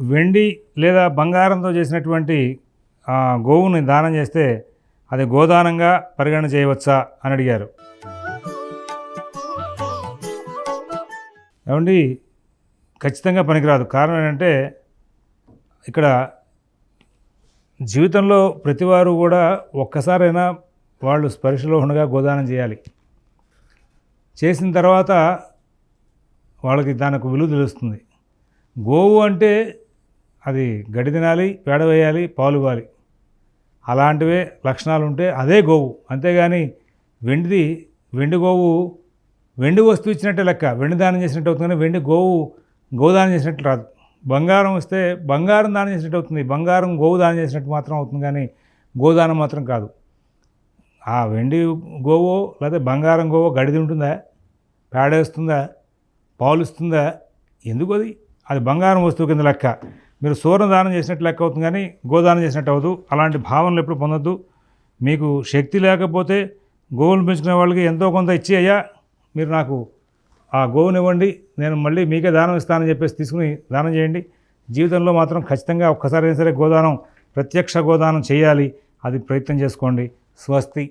వెండి లేదా బంగారంతో చేసినటువంటి గోవుని దానం చేస్తే అది గోదానంగా పరిగణన చేయవచ్చా అని అడిగారు. ఏమండి ఖచ్చితంగా పనికిరాదు. కారణం ఏంటంటే ఇక్కడ జీవితంలో ప్రతివారు కూడా ఒక్కసారైనా వాళ్ళు స్పర్శలో ఉండగా గోదానం చేయాలి. చేసిన తర్వాత వాళ్ళకి దానికి విలువ తెలుస్తుంది. గోవు అంటే అది గడి తినాలి పేడ వేయాలి పాలు ఇవ్వాలి. అలాంటివే లక్షణాలు ఉంటే అదే గోవు. అంతేగాని వెండిది వెండి గోవు వెండి వస్తువు ఇచ్చినట్టే లెక్క. వెండి దానం చేసినట్టు అవుతుంది కానీ వెండి గోవు గోదానం చేసినట్టు రాదు. బంగారం వస్తే బంగారం దానం చేసినట్టు అవుతుంది. బంగారం గోవు దానం చేసినట్టు మాత్రం అవుతుంది కానీ గోదానం మాత్రం కాదు. ఆ వెండి గోవో లేకపోతే బంగారం గోవో గడిది ఉంటుందా పేడేస్తుందా పాలు ఇస్తుందా? ఎందుకు అది? అది బంగారం వస్తువు కింద లెక్క. మీరు సూర్య దానం చేసినట్టు లెక్క అవుతుంది కానీ గోదానం చేసినట్టు అవ్వదు. అలాంటి భావనలు ఎప్పుడు పొందొద్దు. మీకు శక్తి లేకపోతే గోవులు పెంచుకునే వాళ్ళకి ఎంతో కొంత ఇచ్చి అయ్యా మీరు నాకు ఆ గోవుని ఇవ్వండి నేను మళ్ళీ మీకే దానం ఇస్తానని చెప్పేసి తీసుకుని దానం చేయండి. జీవితంలో మాత్రం ఖచ్చితంగా ఒక్కసారైనా సరే గోదానం ప్రత్యక్ష గోదానం చేయాలి. అది ప్రయత్నం చేసుకోండి. స్వస్తి.